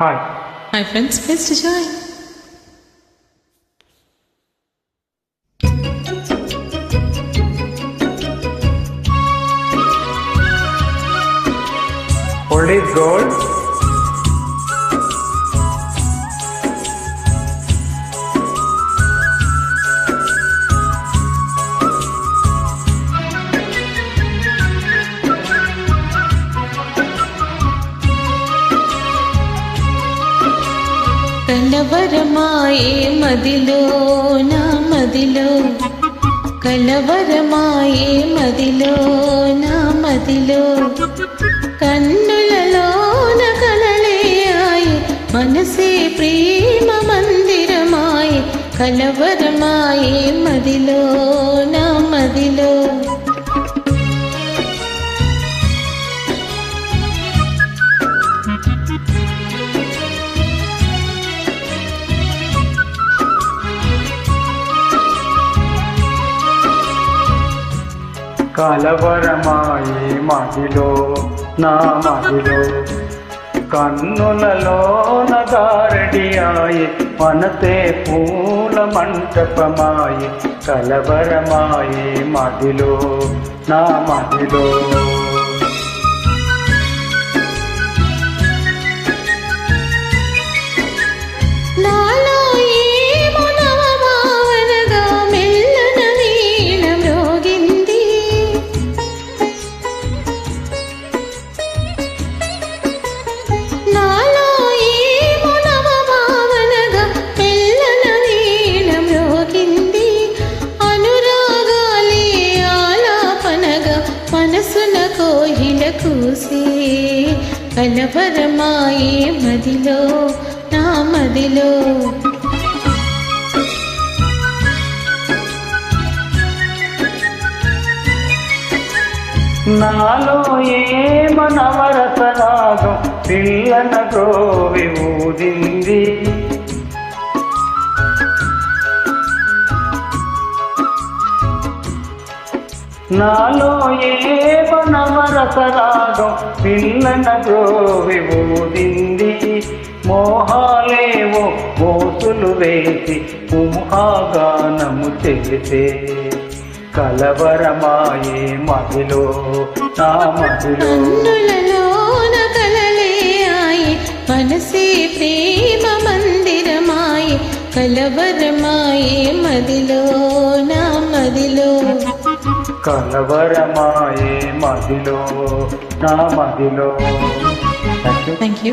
Hi. Hi friends, please to join. Hold it gold. కలవరమాయే మదిలో నా మదిలో. కలవరమాయే మదిలో నా మదిలో. కన్నులలోన కలలేయాయి మనసే ప్రేమ మందిరమాయి. కలవరమాయే మదిలో. కలవరమాయి మదిలో నా మదిలో కన్నులలో గారడి ఆయి మనసే పూల మంటపమాయి కలవరమాయి మదిలో నా మదిలో కల కోయిల కూసే కలవరమాయే మదిలో నా మదిలో. నాలో ఏమనవరసరాగం పిల్లన గ్రోవి ఊదింది. నాలో ఏ రసరాగం పిల్లన గ్రోవి ఊదింది. మోహాలేవో మోసులు వేసి కుంహాగానము చేసే కలవరమాయే మదిలో నా మదిలో. మనసే ప్రేమ మందిరమాయే కలవరమాయే మదిలో. కలవరమాయే మదిలో నా మదిలో Thank you. Thank you